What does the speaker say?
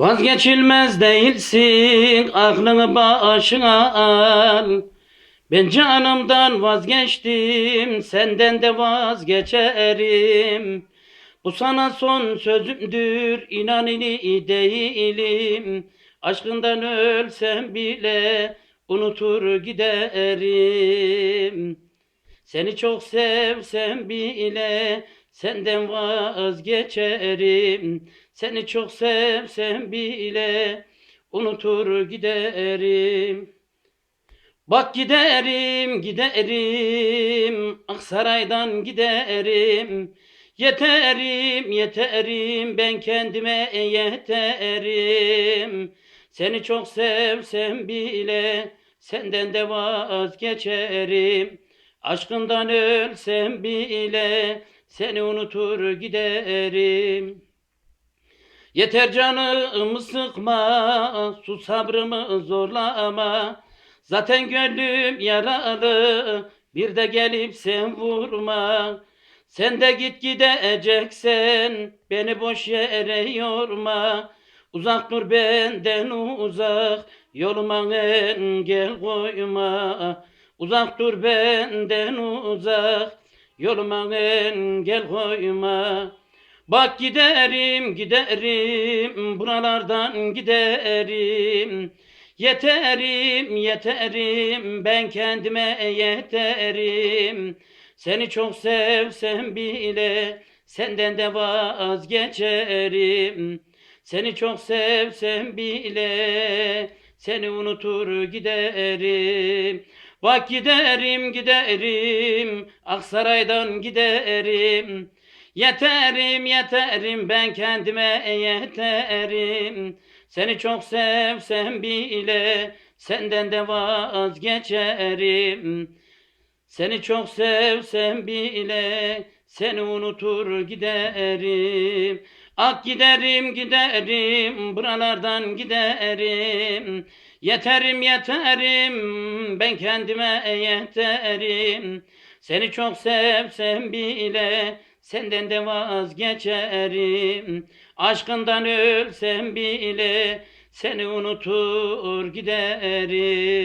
Vazgeçilmez değilsin, aklını başına al. Ben canımdan vazgeçtim, senden de vazgeçerim. Bu sana son sözümdür, inan ili değilim. Aşkından ölsem bile unutur giderim. Seni çok sevsem bile senden vazgeçerim. Seni çok sevsem bile unutur giderim. Bak giderim giderim. Aksaray'dan giderim. Yeterim yeterim. Ben kendime yeterim. Seni çok sevsem bile senden de vazgeçerim. Aşkından ölsem bile seni unutur giderim Yeter canımı sıkma, su sabrımı zorlama. Zaten gönlüm yaralı, bir de gelip sen vurma. Sen de git gideceksen, beni boş yere yorma. Uzak dur benden uzak, yoluma engel koyma. Uzak dur benden uzak, yoluma engel koyma. Bak giderim giderim buralardan giderim. Yeterim yeterim ben kendime yeterim. Seni çok sevsem bile senden de vazgeçerim. Seni çok sevsem bile seni unutur giderim Bak giderim giderim Aksaray'dan giderim. Yeterim yeterim ben kendime yeterim. Seni çok sevsem bile senden de vazgeçerim. Seni çok sevsem bile seni unutur giderim. Ak giderim giderim. Buralardan giderim. Yeterim yeterim. Ben kendime yeterim. Seni çok sevsem bile senden de vazgeçerim. Aşkından ölsem bile seni unutur giderim